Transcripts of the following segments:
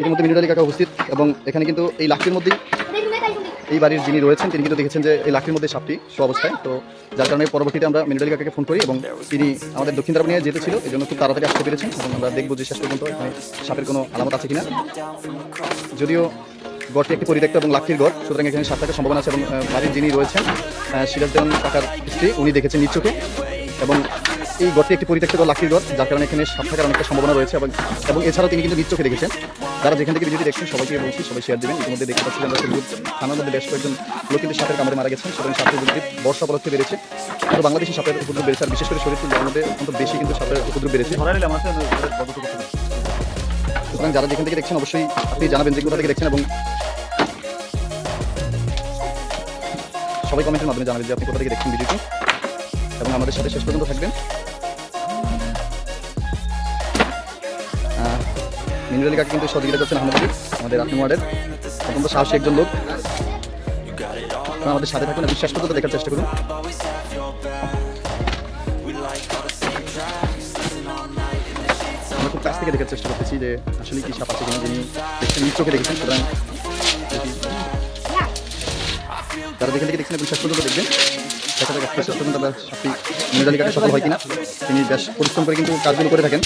এর মধ্যে আলী কাকা উপস্থিত এবং এখানে কিন্তু এই লাকটির মধ্যেই এই বাড়ির যিনি রয়েছেন তিনি কিন্তু দেখেছেন যে এই লাকটির মধ্যে সাপটি সু অবস্থায়। তো যার কারণে পরবর্তীতে আমরা মিনুর কাকাকে ফোন করি এবং তিনি আমাদের দক্ষিণ দ্বারা নিয়ে যেতে ছিল এই জন্য খুব তাড়াতাড়ি আসতে পেরেছেন এবং আমরা দেখব যে শেষ পর্যন্ত এখানে সাপের কোনো আলামত আছে কিনা। যদিও গড়টি একটি পরিত্যক্ত এবং লাকটির গড় সুতরাং এখানে সাপ থাকার সম্ভাবনা আছে এবং বাড়ির যিনি রয়েছেন আহ, সিরাজ দেওয়ান কাকার স্ত্রী উনি দেখেছেন চোখে এবং এই গড়টি একটি পরিত্যক্ত গড় লাকটির গড়, যার কারণে এখানে সাপ থাকার অনেকটা সম্ভাবনা রয়েছে এবং এবং এছাড়াও তিনি কিন্তু নিজ চোখে দেখেছেন। যারা যেখান থেকে ভিডিওটি দেখছেন, সবাইকে বলছি, সবাই শেয়ার দেবেন। ইতিমধ্যে দেখতে পাচ্ছি আমরা ফেসবুক থানার মধ্যে বেশ কয়েকজন লোক কিন্তু সাপের কামড়ে মারা গেছেন সুতরাং সাপের উপদ্রব বর্ষা উপলক্ষে বেড়েছে। কিন্তু বাংলাদেশি সাপের উপদ্রব বেড়েছে, আর বিশেষ করে শরীর মধ্যে অন্তত বেশি কিন্তু সাপের উপদ্রব বেড়েছে। সুতরাং যারা যেখান থেকে দেখছেন, অবশ্যই আপনি জানাবেন যে কোথা থেকে দেখছেন এবং সবাই কমেন্টের মাধ্যমে জানাবেন যে আপনি কোথা থেকে দেখছেন ভিডিওটি। এবং আমাদের সাথে শেষ পর্যন্ত থাকবেন। মিনুর কাকা কিন্তু সহযোগিতা করছেন আহমদপুর আমাদের আত্ম ওয়ার্ডের অত্যন্ত সাহসী একজন লোক। আমাদের সাথে থাকুন শেষ পর্যন্ত দেখার চেষ্টা করুন। আমরা খুব কাছ থেকে দেখার চেষ্টা করতেছি যে আসলে কি সাপ আছে কিনা যিনি দেখছেন চোখে দেখেছেন, সুতরাং দেখি যারা যেখান থেকে দেখছেন শেষ পর্যন্ত দেখবেন। দেখা যাক শেষ পর্যন্ত আমরা সাপটি মিনালি কাটে সফল হয় কিনা। তিনি বেশ পরিশ্রম করে কিন্তু কাজগুলো করে থাকেন।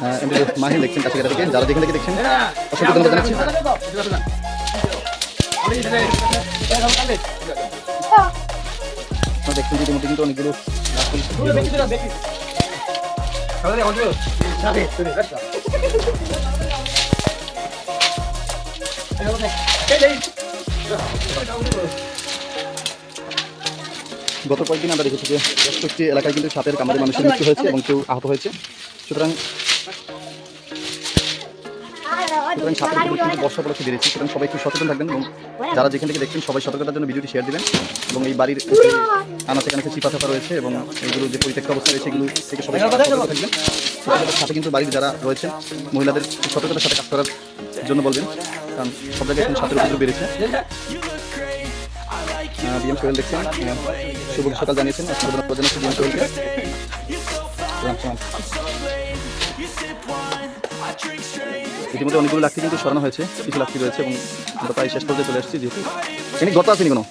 আহ, এমনি মাহিন দেখছেন কাছে থেকে যারা যেখান থেকে দেখছেন অসংখ্য ধন্যবাদ জানাচ্ছি দেখছেন যে ইতিমধ্যে কিন্তু অনেকগুলো গত কয়েকদিন আমরা দেখেছি যে বেশ কয়েকটি এলাকায় কিন্তু সাপের কামড়ে মানুষের মৃত্যু হয়েছে এবং কেউ আহত হয়েছে। সুতরাং সুতরাং সাপের কিন্তু বর্ষা উপলক্ষে বেড়েছে সুতরাং সবাই একটু সচেতন থাকবেন এবং যারা যেখান থেকে দেখছেন সবাই সতর্কতার জন্য ভিডিওটি শেয়ার দিবেন এবং এই বাড়ির আনাচে কানাচে চিপা চাপা রয়েছে এবং এইগুলো যে পরিত্যক্ত অবস্থা রয়েছে এগুলো থেকে সবাই সতর্ক থাকবেন। সাথে কিন্তু বাড়ির যারা রয়েছেন মহিলাদের সতর্কতার সাথে কাজ করার জন্য বলবেন। কারণ সব জায়গায় এখন সাপের উপদ্রব বেড়েছে। বিএম সোহেল দেখছেন। শুভ সকাল জানিয়েছেন। ইতিমধ্যে অনেকগুলো লাকড়ি কিন্তু সরানো হয়েছে। কিছু লাকড়ি রয়েছে এবং আমরা প্রায় শেষ পর্যায়ে চলে আসছি, যেহেতু এখানে গর্ত আসেনি কোনো?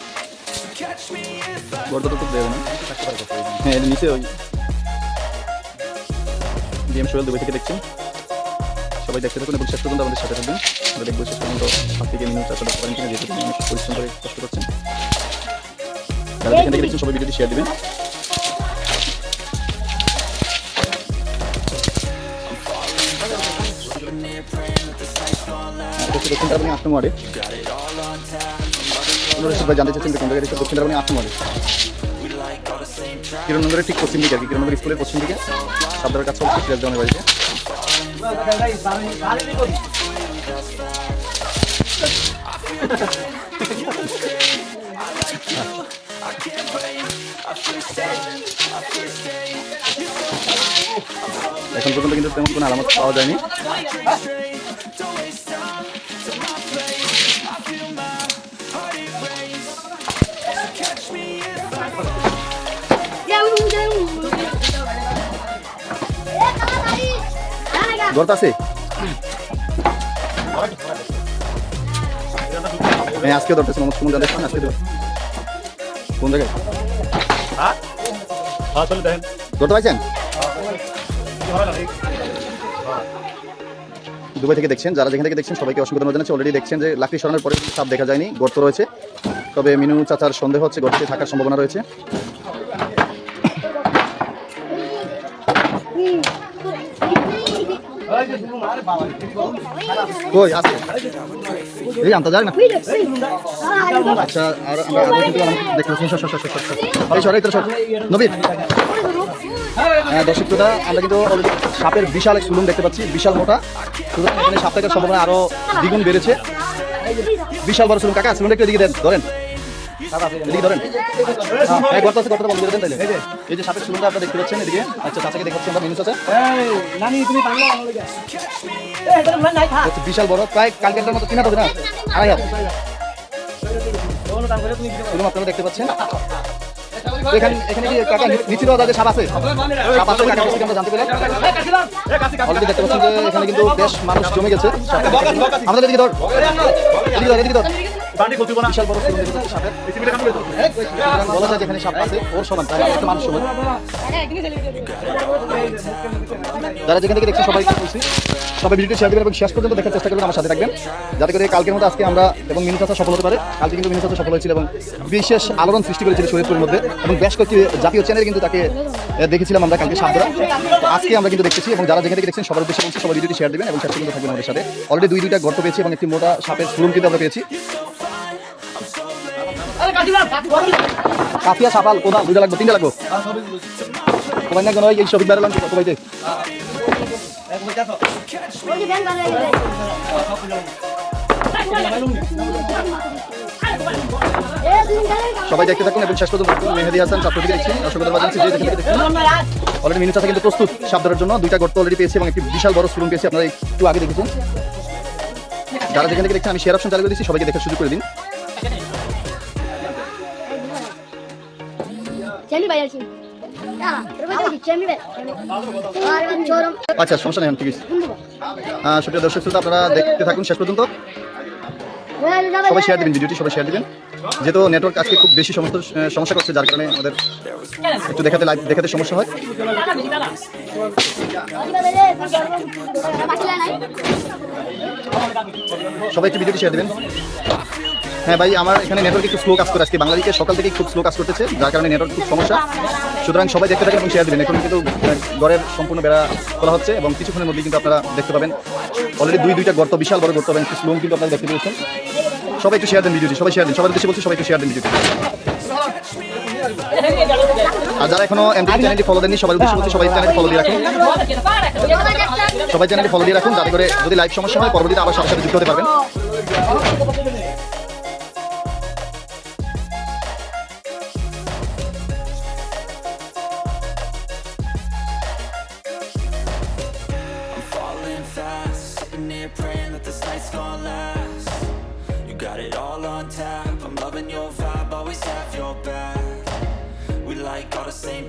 গর্ত তো দেবে না। হ্যাঁ এর নিচে ওই বিএম সোহেল দুবাই থেকে দেখছেন। সবাই দেখতে থাকুন এবং শেষ পর্যন্ত আমাদের সাথে থাকবেন। আমরা দেখব শেষ পর্যন্ত মিনিট চারশো টাকা পারেন কিনা, যেহেতু অনেক পরিশ্রম করে কষ্ট করছেন। যারা যেখান থেকে দেখছেন সবাই ভিডিওটি শেয়ার দিবেন দক্ষিণ তারাবানি আট নম্বর সবাই জানতে চাচ্ছেন কোন জায়গায় দক্ষিণ তারাবানি আট নম্বর ওয়ার্ডে। কিরণনগরের ঠিক পশ্চিম দিকে আর কি কিরণনগর স্কুলের পশ্চিম দিকে। সাবধানের কাছে হচ্ছে সিরাজ দেওয়ানের বাড়িতে। এখন পর্যন্ত কিন্তু তেমন কোনো আলামত পাওয়া যায়নি। গর্ত আছে? হ্যাঁ আজকে ধরতেছে, মোহাম্মদ সুমন জানতে আজকে ধর- কোন জায়গায়? ধরতে পারছেন দুবাই থেকে দেখছেন যারা যেখান থেকে দেখছেন সবাইকে অসংখ্য ধন্যবাদ জানাচ্ছি। অলরেডি দেখছেন যে লাকড়ি সরানোর পরে সাপ দেখা যায়নি গর্ত রয়েছে। তবে মিনু চাচার সন্দেহ হচ্ছে গর্তে থাকার সম্ভাবনা রয়েছে। আচ্ছা আর আমরা তো হ্যাঁ কিন্তু অলরেডি সাপের বিশাল এক সুলুম দেখতে পাচ্ছি, বিশাল মোটা। সুতরাং এখানে সাপ থাকার সম্ভাবনা আরও দ্বিগুণ বেড়েছে। বিশাল বড় সুলুম কাকা সুলুমটা একটু এদিকে দেন, ধরেন। হ্যাঁ আছে এই যে আপনারা দেখতে পাচ্ছেন এদিকে। আচ্ছা হচ্ছে বিশাল বড়, প্রায় কালকেটার মতো হবে না? আড়াই আপনারা দেখতে পাচ্ছেন? এখানে এখানে কি আছে? আছে জানতে দেখতে পাচ্ছেন যে এখানে কিন্তু বেশ মানুষ জমে গেছে। আমাদের এদিকে ধর। এদিকে ধর এদিকে ধর। বিশাল বড় সুরঙ্গ দেখতে পাচ্ছি সাপের বলা যায় যেখানে সাপ আছে ওর সমান তাই একটা মানুষ সমান। যারা যেখান থেকে দেখছেন সবাই বলছি সবাই ভিডিওটি শেয়ার দেবেন এবং শেষ পর্যন্ত দেখার চেষ্টা করবেন আমার সাথে থাকবেন। যাতে করে কালকের মতো আজকে আমরা এবং মিনু চাষা সফল হতে পারে। কালকে কিন্তু মিনু চাষা সফল হয়েছিল এবং বিশেষ আলোড়ন সৃষ্টি করেছিল শরীরপুরের মধ্যে এবং বেশ কয়েকটি জাতীয় চ্যানেলে কিন্তু তাকে দেখেছিলাম আমরা কালকে সাপ আজকে আমরা কিন্তু দেখতেছি এবং যারা যেখান থেকে দেখছেন সবার উদ্দেশ্যে বলছি সবাই ভিডিওটি শেয়ার দেবেন এবং শেষ পর্যন্ত থাকবেন আমাদের সাথে। অলরেডি দুই দুইটা গর্ত পেয়েছি এবং একটি মোটা সাপের সুরুম কিন্তু আমরা পেয়েছি। কাফিয়া সাপাল কোদাল, দুইটা লাগবে, তিনটা লাগবে। তোমার না এই সবিক বেড়ালাম কত বাইতে সবাই দেখতে থাকুন এবং শেষ পর্যন্ত। মেহেদি হাসান ছাত্র থেকে দেখছি ধন্যবাদ জানাচ্ছি যে যেখান থেকে অলরেডি কিন্তু প্রস্তুত সাপ জন্য। দুইটা গর্ত অলরেডি পেয়েছি এবং একটি বিশাল বড় সুরুম পেয়েছি। আপনারা একটু আগে দেখেছেন। যারা যেখান থেকে দেখছেন, আমি শেয়ার অপশন চালু করে দিচ্ছি সবাইকে দেখার সুযোগ করে দিন। আচ্ছা সমস্যা নেই ঠিক আছে। সুপ্রিয় দর্শক শ্রোতা আপনারা দেখতে থাকুন শেষ পর্যন্ত। সবাই শেয়ার দিবেন ভিডিওটি সবাই শেয়ার দিবেন। যেহেতু নেটওয়ার্ক আজকে খুব বেশি সমস্ত সমস্যা করছে যার কারণে আমাদের একটু দেখাতে লাইভ দেখাতে সমস্যা হয়। সবাই একটু ভিডিওটি শেয়ার দিবেন। হ্যাঁ ভাই, আমার এখানে নেটওয়ার্ক একটু স্লো কাজ করে আজকে বাংলাদেশে সকাল থেকে খুব স্লো কাজ করতেছে, যার কারণে নেটওয়ার্ক খুব সমস্যা। সুতরাং সবাই দেখতে থাকেন এবং শেয়ার দিবেন। এখন কিন্তু ঘরের সম্পূর্ণ বেড়া করা হচ্ছে এবং কিছুক্ষণের মধ্যেই কিন্তু আপনারা দেখতে পাবেন। অলরেডি দুই, দুইটা গর্ত, বিশাল বড় গর্ত একটু স্লো কিন্তু আপনারা দেখতে পেয়েছেন। সবাই একটু শেয়ার দেন ভিডিওটি সবাই শেয়ার দিন। সবার উদ্দেশ্যে বলছি সবাই একটু শেয়ার দিন ভিডিওটি আর যারা এখনও এমডি চ্যানেলটি ফলো দেননি সবাই উদ্দেশ্যে বলছি সবাই চ্যানেলটি ফলো দিয়ে রাখুন। সবাই চ্যানেলটি ফলো দিয়ে রাখুন, যাতে করে যদি লাইভ সমস্যা হয়, পরবর্তীতে আবার সাথে সাথে যুক্ত হতে পারবেন।